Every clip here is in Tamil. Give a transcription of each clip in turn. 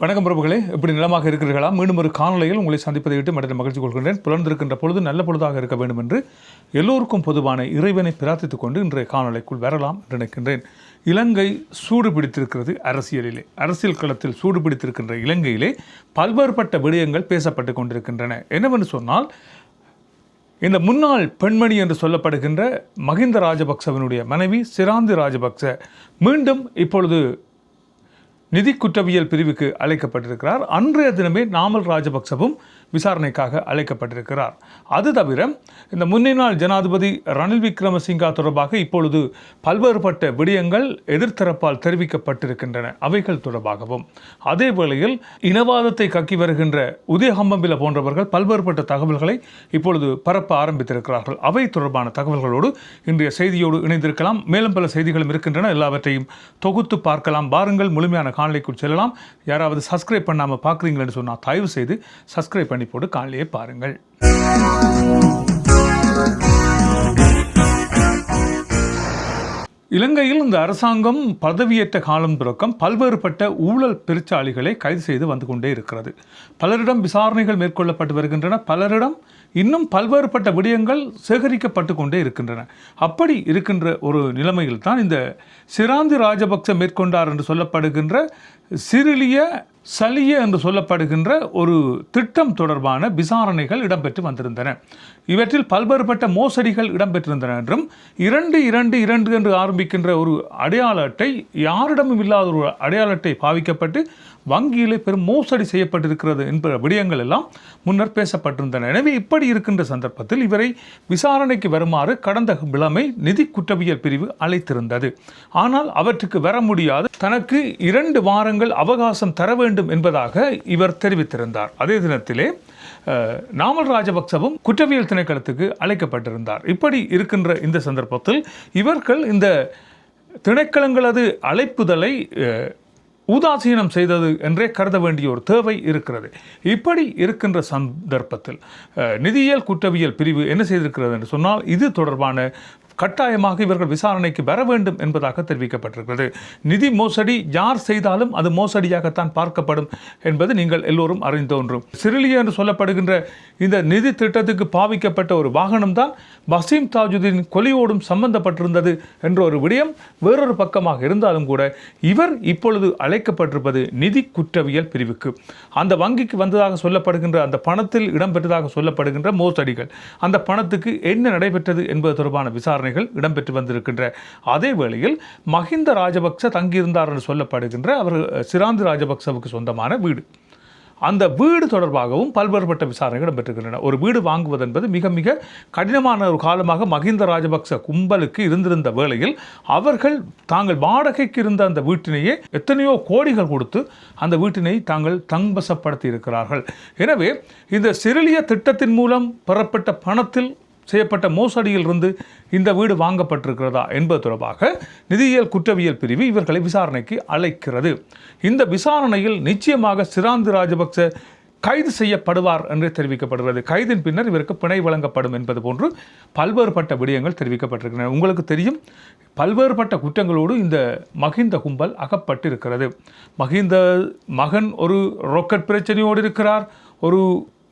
வணக்கம் பிரபுகளே இப்படி நிலமாக இருக்கிறீர்களா? மீண்டும் ஒரு காணொலியில் உங்களை சந்திப்பதை விட்டு மற்ற மகிழ்ச்சி கொள்கின்றேன். புலர்ந்திருக்கின்ற பொழுது நல்ல பொழுதாக இருக்க வேண்டும் என்று எல்லோருக்கும் பொதுவான இறைவனை பிரார்த்தித்துக் கொண்டு இன்றைய காணொலிக்குள் வரலாம் என்று நினைக்கின்றேன். இலங்கை சூடு பிடித்திருக்கிறது அரசியலிலே. அரசியல் களத்தில் சூடு பிடித்திருக்கின்ற இலங்கையிலே பல்வேறுபட்ட விடயங்கள் பேசப்பட்டு கொண்டிருக்கின்றன. என்னவென்று சொன்னால் இந்த முன்னாள் பெண்மணி என்று சொல்லப்படுகின்ற மகிந்த ராஜபக்சவினுடைய மனைவி சிராந்தி ராஜபக்ச மீண்டும் இப்பொழுது நிதி குற்றவியல் பிரிவுக்கு அழைக்கப்பட்டிருக்கிறார். அன்றைய தினமே நாமல் ராஜபக்சவும் விசாரணைக்காக அழைக்கப்பட்டிருக்கிறார். அது தவிர இந்த முன்னாள் ஜனாதிபதி ரணில் விக்ரமசிங்கா தொடர்பாக இப்பொழுது பல்வேறுபட்ட விடயங்கள் எதிர்த்தரப்பால் தெரிவிக்கப்பட்டிருக்கின்றன. அவைகள் தொடர்பாகவும் அதே வேளையில் இனவாதத்தை கக்கி வருகின்ற உதயஹம்பம்பில போன்றவர்கள் பல்வேறுபட்ட தகவல்களை இப்பொழுது பரப்ப ஆரம்பித்திருக்கிறார்கள். அவை தொடர்பான தகவல்களோடு இன்றைய செய்தியோடு இணைந்திருக்கலாம். மேலும் பல செய்திகளும் இருக்கின்றன. எல்லாவற்றையும் தொகுத்து பார்க்கலாம். பாருங்கள் முழுமையான காணொலிக்குள் செல்லலாம். யாராவது சப்ஸ்கிரைப் பண்ணாமல் பார்க்குறீங்களேன்னு சொன்னால் தயவு செய்து சப்ஸ்கிரைப் பண்ணி காலையே பாருங்கள். இலங்கையில் இந்த அரசாங்கம் பதவியேற்ற காலம் துறக்கம் பல்வேறுபட்ட ஊழல் பெருச்சாளிகளை கைது செய்து வந்து கொண்டே இருக்கிறது. பலரிடம் விசாரணைகள் மேற்கொள்ளப்பட்டு வருகின்றன. பலரிடம் இன்னும் பல்வேறுபட்ட விடயங்கள் சேகரிக்கப்பட்டு கொண்டே இருக்கின்றன. அப்படி இருக்கின்ற ஒரு நிலைமையில் தான் இந்த சிராந்தி ராஜபக்ச மேற்கொண்டார் என்று சொல்லப்படுகின்ற சிறிலிய சலிய என்று சொல்லப்படுகின்ற ஒரு திட்டம் தொடர்பான விசாரணைகள் இடம்பெற்று வந்திருந்தன. இவற்றில் பல்வேறுபட்ட மோசடிகள் இடம்பெற்றிருந்தன என்றும் இரண்டு இரண்டு இரண்டு என்று ஆரம்பிக்கின்ற ஒரு அடையாள அட்டை யாரிடமும் இல்லாத ஒரு அடையாள அட்டை பாவிக்கப்பட்டு வங்கியில் பெரும் மோசடி செய்யப்பட்டிருக்கிறது என்ற விடயங்கள் எல்லாம் முன்னர் பேசப்பட்டிருந்தன. எனவே இப்படி இருக்கின்ற சந்தர்ப்பத்தில் இவரை விசாரணைக்கு வருமாறு கடந்த விழமை நிதி குற்றவியல் பிரிவு அழைத்திருந்தது. ஆனால் அவற்றுக்கு வர முடியாது. தனக்கு இரண்டு வாரங்கள் அவகாசம் தர வேண்டும் என்பதாக இவர் தெரிவித்திருந்தார். அதே தினத்திலே நாமல் ராஜபக்சவும் குற்றவியல் திணைக்களத்துக்கு அழைக்கப்பட்டிருந்தார். இப்படி இருக்கின்ற இந்த சந்தர்ப்பத்தில் இவர்கள் இந்த திணைக்களங்களது அழைப்புதலை உதாசீனம் செய்தது என்றே கருத வேண்டிய ஒரு தேவை இருக்கிறது. இப்படி இருக்கின்ற சந்தர்ப்பத்தில் நிதியியல் குற்றவியல் பிரிவு என்ன செய்திருக்கிறது என்று சொன்னால் இது தொடர்பான கட்டாயமாக இவர்கள் விசாரணைக்கு வர வேண்டும் என்பதாக தெரிவிக்கப்பட்டிருக்கிறது. நிதி மோசடி யார் செய்தாலும் அது மோசடியாகத்தான் பார்க்கப்படும் என்பது நீங்கள் எல்லோரும் அறிந்தோன்றும் சிறிலிய என்று சொல்லப்படுகின்ற இந்த நிதி திட்டத்துக்கு பாவிக்கப்பட்ட ஒரு வாகனம்தான் வசீம் தாஜுதீன் கொலையோடும் சம்பந்தப்பட்டிருந்தது என்ற ஒரு விடயம் வேறொரு பக்கமாக இருந்தாலும் கூட இவர் இப்பொழுது அழைக்கப்பட்டிருப்பது நிதி குற்றவியல் பிரிவுக்கு. அந்த வங்கிக்கு வந்ததாக சொல்லப்படுகின்ற அந்த பணத்தில் இடம்பெற்றதாக சொல்லப்படுகின்ற மோசடிகள். அந்த பணத்துக்கு என்ன நடைபெற்றது என்பது தொடர்பான விசாரணை விசாரணைகள் இடம்பெற்று வந்திருக்கின்ற. அதே வேளையில் மஹிந்த ராஜபக்ச தங்கியிருந்தார் என்று சொல்லப்படுகின்ற அவர் சிராந்தி ராஜபக்சவுக்கு சொந்தமான வீடு. அந்த வீடு தொடர்பாகவும் பல்வேறுபட்ட விசாரணைகள் இடம்பெற்றிருக்கின்றன. ஒரு வீடு வாங்குவது என்பது மிக மிக கடினமான ஒரு காலமாக மஹிந்த ராஜபக்ச கும்பலுக்கு இருந்திருந்த வேளையில் அவர்கள் தாங்கள் வாடகைக்கு இருந்த அந்த வீட்டினையே எத்தனையோ கோடிகள் கொடுத்து அந்த வீட்டினை தாங்கள் தங்கவசப்படுத்தி இருக்கிறார்கள். எனவே இந்த சிறிலிய திட்டத்தின் மூலம் பெறப்பட்ட பணத்தில் செய்யப்பட்ட மோசடியிலிருந்து இந்த வீடு வாங்கப்பட்டிருக்கிறதா என்பது தொடர்பாக நிதியியல் குற்றவியல் பிரிவு இவர்களை விசாரணைக்கு அழைக்கிறது. இந்த விசாரணையில் நிச்சயமாக சிராந்தி ராஜபக்ச கைது செய்யப்படுவார் என்று தெரிவிக்கப்படுகிறது. கைதின் பின்னர் இவருக்கு பிணை வழங்கப்படும் என்பது போன்று பல்வேறுபட்ட விடயங்கள் தெரிவிக்கப்பட்டிருக்கின்றன. உங்களுக்கு தெரியும் பல்வேறுபட்ட குற்றங்களோடு இந்த மகிந்த கும்பல் அகப்பட்டிருக்கிறது. மகிந்த மகன் ஒரு ரொக்கட் பிரச்சனையோடு இருக்கிறார் ஒரு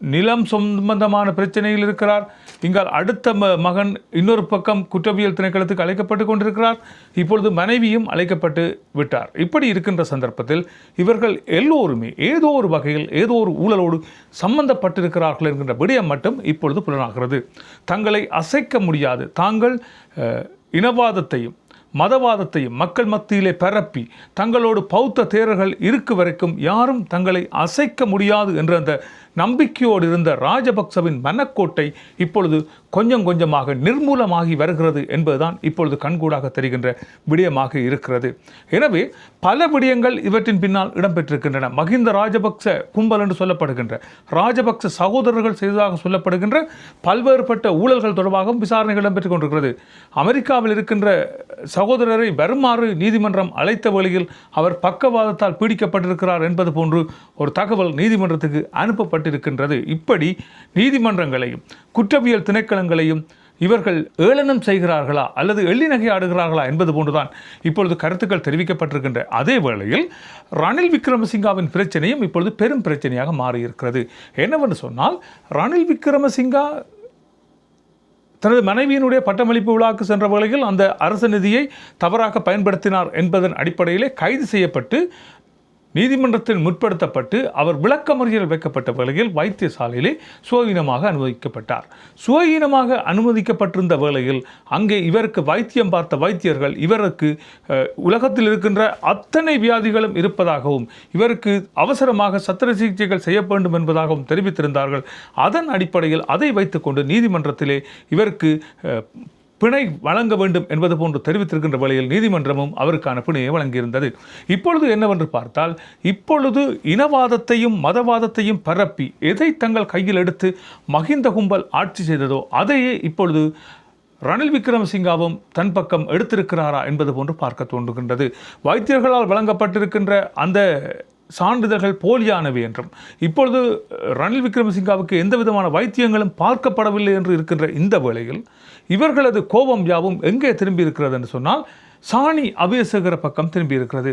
நிலம் சம்பந்தமான பிரச்சனையில் இருக்கிறார். இங்கால் அடுத்த ம மகன் இன்னொரு பக்கம் குற்றவியல் திணைக்களத்துக்கு அழைக்கப்பட்டு கொண்டிருக்கிறார். இப்பொழுது மனைவியும் அழைக்கப்பட்டு விட்டார். இப்படி இருக்கின்ற சந்தர்ப்பத்தில் இவர்கள் எல்லோருமே ஏதோ ஒரு வகையில் ஏதோ ஒரு ஊழலோடு சம்பந்தப்பட்டிருக்கிறார்கள் என்கின்ற விடயம் மட்டும் இப்பொழுது புலனாகிறது. தங்களை அசைக்க முடியாது. தாங்கள் இனவாதத்தையும் மதவாதத்தையும் மக்கள் மத்தியிலே பரப்பி தங்களோடு பௌத்த தேரர்கள் இருக்கு வரைக்கும் யாரும் தங்களை அசைக்க முடியாது என்ற அந்த நம்பிக்கையோடு இருந்த ராஜபக்சவின் மனக்கோட்டை இப்பொழுது கொஞ்சம் கொஞ்சமாக நிர்மூலமாகி வருகிறது என்பதுதான் இப்பொழுது கண்கூடாக தெரிகின்ற விடயமாக இருக்கிறது. எனவே பல விடயங்கள் இவற்றின் பின்னால் இடம்பெற்றிருக்கின்றன. மகிந்த ராஜபக்ச கும்பல் என்று சொல்லப்படுகின்ற ராஜபக்ச சகோதரர்கள் செய்ததாக சொல்லப்படுகின்ற பல்வேறுபட்ட ஊழல்கள் தொடர்பாகவும் விசாரணைகள் இடம்பெற்றுக் கொண்டிருக்கிறது. அமெரிக்காவில் இருக்கின்ற சகோதரரை வருமாறு நீதிமன்றம் அழைத்த வழியில் அவர் பக்கவாதத்தால் பீடிக்கப்பட்டிருக்கிறார் என்பது போன்று ஒரு தகவல் நீதிமன்றத்துக்கு செய்யப்பட்டிருக்கின்றது இப்படி நீதிமன்றங்களையும் குற்றவியல் திணைக்களங்களையும் இவர்கள் ஏளனம் செய்கிறார்களா அல்லது எள்ளி நகை ஆடுகிறார்களா என்பது போன்றுதான் இப்பொழுது கருத்துக்கள் தெரிவிக்கப்பட்டிருக்கின்ற. அதே வேளையில் ரணில் விக்ரமசிங்காவின் பிரச்சனையும் இப்பொழுது பெரும் பிரச்சனையாக மாறியிருக்கிறது. என்னவென்று சொன்னால் ரணில் விக்ரமசிங்கா தனது மனைவியினுடைய பட்டமளிப்பு விழாவுக்கு சென்ற வேளையில் அந்த அரசு நிதியை தவறாக பயன்படுத்தினார் என்பதன் அடிப்படையிலே கைது செய்யப்பட்டு நீதிமன்றத்தில் முற்படுத்தப்பட்டு அவர் விளக்கமறியல் வைக்கப்பட்ட வேளையில் வைத்தியசாலையிலே சுவீனமாக அனுமதிக்கப்பட்டார். சுவீனமாக அனுமதிக்கப்பட்டிருந்த வேளையில் அங்கே இவருக்கு வைத்தியம் பார்த்த வைத்தியர்கள் இவருக்கு உலகத்தில் இருக்கின்ற அத்தனை வியாதிகளும் இருப்பதாகவும் இவருக்கு அவசரமாக சத்திர சிகிச்சைகள் செய்ய வேண்டும் என்பதாகவும் தெரிவித்திருந்தார்கள். அதன் அடிப்படையில் அதை வைத்துக்கொண்டு நீதிமன்றத்திலே இவருக்கு பிணை வழங்க வேண்டும் என்பது போன்று தெரிவித்திருக்கின்ற வேளையில் நீதிமன்றமும் அவருக்கான பிணையை வழங்கியிருந்தது. இப்பொழுது என்னவென்று பார்த்தால் இப்பொழுது இனவாதத்தையும் மதவாதத்தையும் பரப்பி எதை தங்கள் கையில் எடுத்து மகிந்த கும்பல் ஆட்சி செய்ததோ அதையே இப்பொழுது ரணில் விக்ரமசிங்காவும் தன் பக்கம் எடுத்திருக்கிறாரா என்பது போன்று பார்க்க தோன்றுகின்றது. வைத்தியர்களால் வழங்கப்பட்டிருக்கின்ற அந்த சான்றிதழ்கள் போலியானவை என்றும். இப்பொழுது ரணில் விக்ரமசிங்காவுக்கு எந்த விதமான வைத்தியங்களும் பார்க்கப்படவில்லை என்று இருக்கின்ற இந்த வேளையில் இவர்களது கோபம் யாவும் எங்கே திரும்பி இருக்கிறது என்று சொன்னால் சாணி அபேசகர பக்கம் திரும்பி இருக்கிறது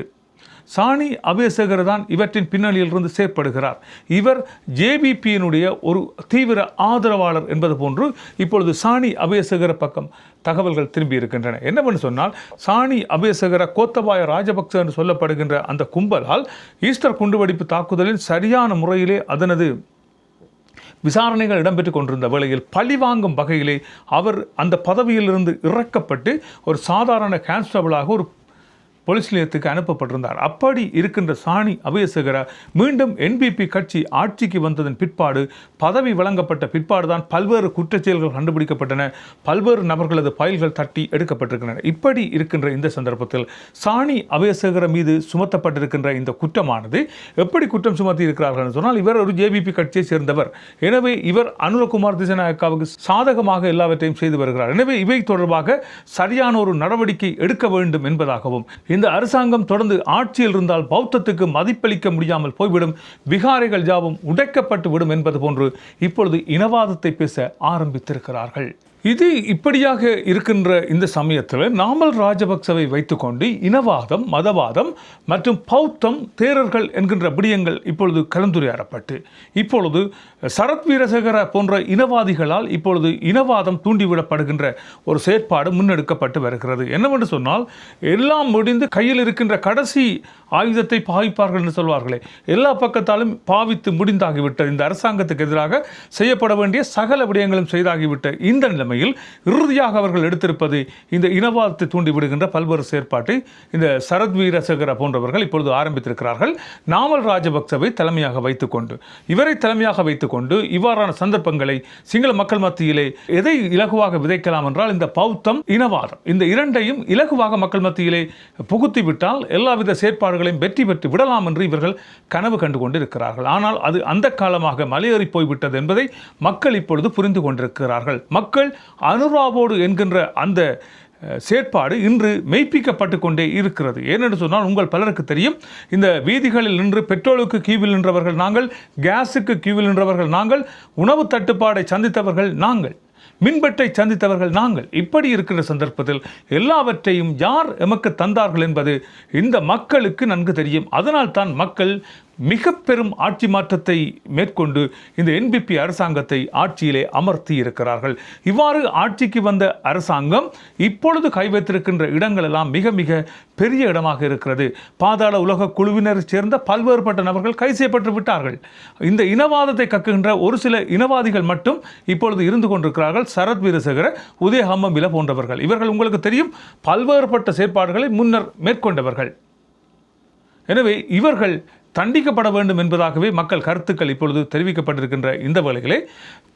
சாணி அபேசகர் தான் இவற்றின் பின்னணியிலிருந்து செயற்படுகிறார். இவர் ஜேபிபியினுடைய ஒரு தீவிர ஆதரவாளர் என்பது போன்று இப்பொழுது சாணி அபேசகர பக்கம் தகவல்கள் திரும்பி இருக்கின்றன என்னவென்று சொன்னால் சாணி அபேசகர கோத்தபாய ராஜபக்ச என்று சொல்லப்படுகின்ற அந்த கும்பலால் ஈஸ்டர் குண்டுவெடிப்பு தாக்குதலின் சரியான முறையிலே அதனது விசாரணைகள் இடம்பெற்றுக் கொண்டிருந்த வேளையில் பழி வாங்கும் வகையிலே அவர் அந்த பதவியிலிருந்து இறக்கப்பட்டு ஒரு சாதாரண கான்ஸ்டபிளாக ஒரு போலீஸ் நிலையத்துக்கு அனுப்பப்பட்டிருந்தார். அப்படி இருக்கின்ற சாணி அபயசேகர மீண்டும் என்பிபி கட்சி ஆட்சிக்கு வந்ததன் பிற்பாடு பதவி வழங்கப்பட்ட பிற்பாடு தான் பல்வேறு குற்றச்செயல்கள் கண்டுபிடிக்கப்பட்டன. பல்வேறு நபர்களது பயில்கள் தட்டி எடுக்கப்பட்டிருக்கின்றன. இப்படி இருக்கின்ற இந்த சந்தர்ப்பத்தில் சாணி அபயசேகர மீது சுமத்தப்பட்டிருக்கின்ற இந்த குற்றமானது எப்படி குற்றம் சுமத்தி இருக்கிறார்கள் என்று சொன்னால் இவர் ஒரு ஜேபிபி கட்சியை சேர்ந்தவர். எனவே இவர் அனுரகுமார் திசநாயக்காவுக்கு சாதகமாக எல்லாவற்றையும் செய்து வருகிறார். எனவே இவை தொடர்பாக சரியான ஒரு நடவடிக்கை எடுக்க வேண்டும் என்பதாகவும் இந்த அரசாங்கம் தொடர்ந்து ஆட்சியில் இருந்தால் பௌத்தத்துக்கு மதிப்பளிக்க முடியாமல் போய்விடும். விகாரைகள் யாவும் உடைக்கப்பட்டு விடும் என்பது போன்று இப்பொழுது இனவாதத்தை பேச ஆரம்பித்திருக்கிறார்கள். இது இப்படியாக இருக்கின்ற இந்த சமயத்தில் நாமல் ராஜபக்சவை வைத்துக்கொண்டு இனவாதம் மதவாதம் மற்றும் பௌத்தம் தேரர்கள் என்கின்ற விடயங்கள் இப்பொழுது கலந்துரையாடப்பட்டு இப்பொழுது சரத் வீரசேகர போன்ற இனவாதிகளால் இப்பொழுது இனவாதம் தூண்டிவிடப்படுகின்ற ஒரு செயற்பாடு முன்னெடுக்கப்பட்டு வருகிறது. என்னவென்று சொன்னால் எல்லாம் முடிந்து கையில் இருக்கின்ற கடைசி ஆயுதத்தை பாவிப்பார்கள் என்று சொல்வார்களே எல்லா பக்கத்தாலும் பாவித்து முடிந்தாகிவிட்ட இந்த அரசாங்கத்துக்கு எதிராக செய்யப்பட வேண்டிய சகல விடயங்களும் செய்தாகிவிட்ட இந்த நிலைமை தலைமையில் இறுதியாக அவர்கள் எடுத்திருப்பது இந்த இனவாதத்தை தூண்டிவிடுகின்ற பல்வேறு செயற்பாட்டை இந்த சரத் வீரசேகர போன்றவர்கள் இப்பொழுது ஆரம்பித்திருக்கிறார்கள். நாமல் ராஜபக்சவை தலைமையாக வைத்துக்கொண்டு இவரை தலைமையாக வைத்துக்கொண்டு இவ்வாறான சந்தர்ப்பங்களை சிங்கள மக்கள் மத்தியிலே எதை இலகுவாக விதைக்கலாம் என்றால் இந்த பௌத்தம் இனவாதம் இந்த இரண்டையும் இலகுவாக மக்கள் மத்தியிலே புகுத்திவிட்டால் எல்லாவித செயற்பாடுகளையும் வெற்றி பெற்று விடலாம் என்று இவர்கள் கனவு கண்டு கொண்டிருக்கிறார்கள் ஆனால் அது அந்த காலமாக மலையேறி போய்விட்டது என்பதை மக்கள் இப்பொழுது புரிந்து கொண்டிருக்கிறார்கள். மக்கள் அனுராவோடு என்கின்ற அந்த செயற்பாடு இன்று மெய்ப்பிக்கப்பட்டு கொண்டே இருக்கிறது. ஏனென்று சொன்னால் உங்கள் பலருக்கு தெரியும் இந்த வீதிகளில் நின்று பெட்ரோலுக்கு கியூவில் நின்றவர்கள் நாங்கள் கேஸுக்கு கியூவில் நின்றவர்கள் நாங்கள் உணவு தட்டுப்பாடை சந்தித்தவர்கள் நாங்கள் மின்வெட்டை சந்தித்தவர்கள் நாங்கள். இப்படி இருக்கின்ற சந்தர்ப்பத்தில் எல்லாவற்றையும் யார் எமக்கு தந்தார்கள் என்பது இந்த மக்களுக்கு நன்கு தெரியும். அதனால் தான் மக்கள் மிக பெரும் ஆட்சி மாற்றத்தை மேற்கொண்டு இந்த என்பிபி அரசாங்கத்தை ஆட்சியிலே அமர்த்தி இருக்கிறார்கள் இவ்வாறு ஆட்சிக்கு வந்த அரசாங்கம் இப்பொழுது கைவைத்திருக்கின்ற இடங்கள் எல்லாம் மிக மிக பெரிய இடமாக இருக்கிறது. பாதாள உலக குழுவினர் சேர்ந்த பல்வேறுபட்ட நபர்கள் கைது செய்யப்பட்டு விட்டார்கள். இந்த இனவாதத்தை கக்குகின்ற ஒரு சில இனவாதிகள் மட்டும் இப்பொழுது இருந்து கொண்டிருக்கிறார்கள். சரத் வீரசேகர உதய போன்றவர்கள். இவர்கள் உங்களுக்கு தெரியும் பல்வேறுபட்ட செயற்பாடுகளை முன்னர் மேற்கொண்டவர்கள். எனவே இவர்கள் தண்டிக்கப்பட வேண்டும் என்பதாகவே மக்கள் கருத்துக்கள் இப்பொழுது தெரிவிக்கப்பட்டிருக்கின்ற இந்த வேளையிலே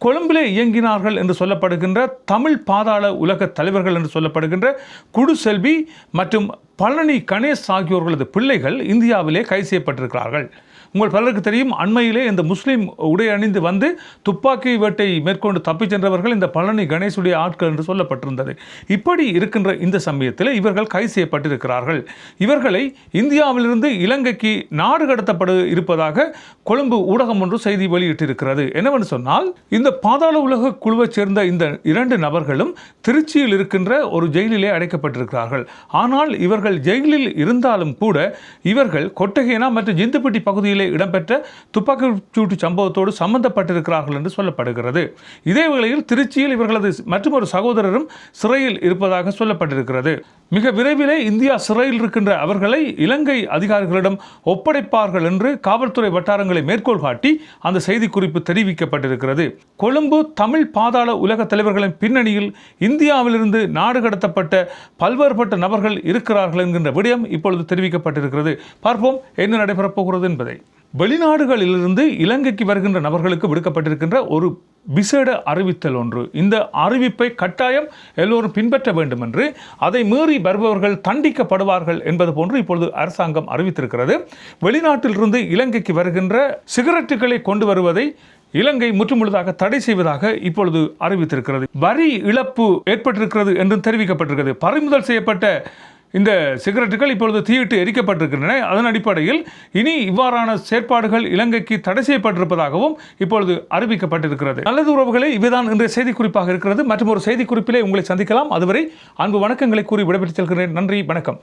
கொழும்பிலே இயங்கினார்கள் என்று சொல்லப்படுகின்ற தமிழ் பாதாள உலக தலைவர்கள் என்று சொல்லப்படுகின்ற குடுசெல்வி மற்றும் பழனி கணேஷ் ஆகியோர்களது பிள்ளைகள் இந்தியாவிலே கைது செய்யப்பட்டிருக்கிறார்கள். உங்கள் பலருக்கு தெரியும் அண்மையிலே இந்த முஸ்லீம் உடை அணிந்து வந்து துப்பாக்கி வேட்டை மேற்கொண்டு தப்பிச் சென்றவர்கள் இந்த பழனி கணேசுடைய ஆட்கள் என்று சொல்லப்பட்டிருந்தது. இப்படி இருக்கின்ற இந்த சமயத்தில் இவர்கள் கைது செய்யப்பட்டிருக்கிறார்கள். இவர்களை இந்தியாவிலிருந்து இலங்கைக்கு நாடு கடத்தப்பட இருப்பதாக கொழும்பு ஊடகம் ஒன்று செய்தி வெளியிட்டிருக்கிறது. என்னவென்று சொன்னால் இந்த பாதாள உலக குழுவைச் சேர்ந்த இந்த இரண்டு நபர்களும் திருச்சியில் இருக்கின்ற ஒரு ஜெயிலிலே அடைக்கப்பட்டிருக்கிறார்கள். ஆனால் இவர்கள் ஜெயிலில் இருந்தாலும் கூட இவர்கள் கொட்டகைனா மற்றும் ஜிந்துப்பட்டி பகுதியில் இடம்பெற்ற துப்பாக்கிச்சூட்டு சம்பவத்தோடு சம்பந்தப்பட்டிருக்கிறார்கள் என்று சொல்லப்படுகிறது. இதே வேளையில் திருச்சியில் இவர்களது மற்றொரு சகோதரரும் சிறையில் இருப்பதாக சொல்லப்பட்டிருக்கிறது. மிக விரைவிலே இந்தியா சிறையில் இருக்கின்ற அவர்களை இலங்கை அதிகாரிகளிடம் ஒப்படைப்பார்கள் என்று காவல்துறை வட்டாரங்களை மேற்கோள் காட்டி அந்த செய்திக்குறிப்பு தெரிவிக்கப்பட்டிருக்கிறது. கொழும்பு தமிழ் பாதாள உலக தலைவர்களின் பின்னணியில் இந்தியாவிலிருந்து நாடு கடத்தப்பட்ட பல்வேறுபட்ட நபர்கள் இருக்கிறார்கள் என்கின்ற விடயம் இப்பொழுது தெரிவிக்கப்பட்டிருக்கிறது. பார்ப்போம் என்ன நடைபெறப் போகிறது என்பதை. வெளிநாடுகளிலிருந்து இலங்கைக்கு வருகின்ற நபர்களுக்கு விடுக்கப்பட்டிருக்கின்ற ஒரு விசேட அறிவித்தல் ஒன்று. இந்த அறிவிப்பை கட்டாயம் எல்லோரும் பின்பற்ற வேண்டும் என்று அதை மீறி வருபவர்கள் தண்டிக்கப்படுவார்கள் என்பது போன்று இப்பொழுது அரசாங்கம் அறிவித்திருக்கிறது. வெளிநாட்டிலிருந்து இலங்கைக்கு வருகின்ற சிகரெட்டுகளை கொண்டு வருவதை இலங்கை முற்றுமுழுதாக தடை செய்வதாக இப்பொழுது அறிவித்திருக்கிறது. வரி இழப்பு ஏற்பட்டிருக்கிறது என்றும் தெரிவிக்கப்பட்டிருக்கிறது. பறிமுதல் செய்யப்பட்ட இந்த சிகரெட்டுகள் இப்பொழுது தீயிட்டு எரிக்கப்பட்டிருக்கின்றன. அதன் அடிப்படையில் இனி இவ்வாறான செயற்பாடுகள் இலங்கைக்கு தடை செய்யப்பட்டிருப்பதாகவும் இப்பொழுது அறிவிக்கப்பட்டிருக்கிறது. நல்லது உறவுகளே இவைதான் இன்றைய செய்திக்குறிப்பாக இருக்கிறது. மற்றும் ஒரு செய்திக்குறிப்பிலே உங்களை சந்திக்கலாம். அதுவரை அன்பு வணக்கங்களை கூறி விடைபெற்று செல்கிறேன். நன்றி வணக்கம்.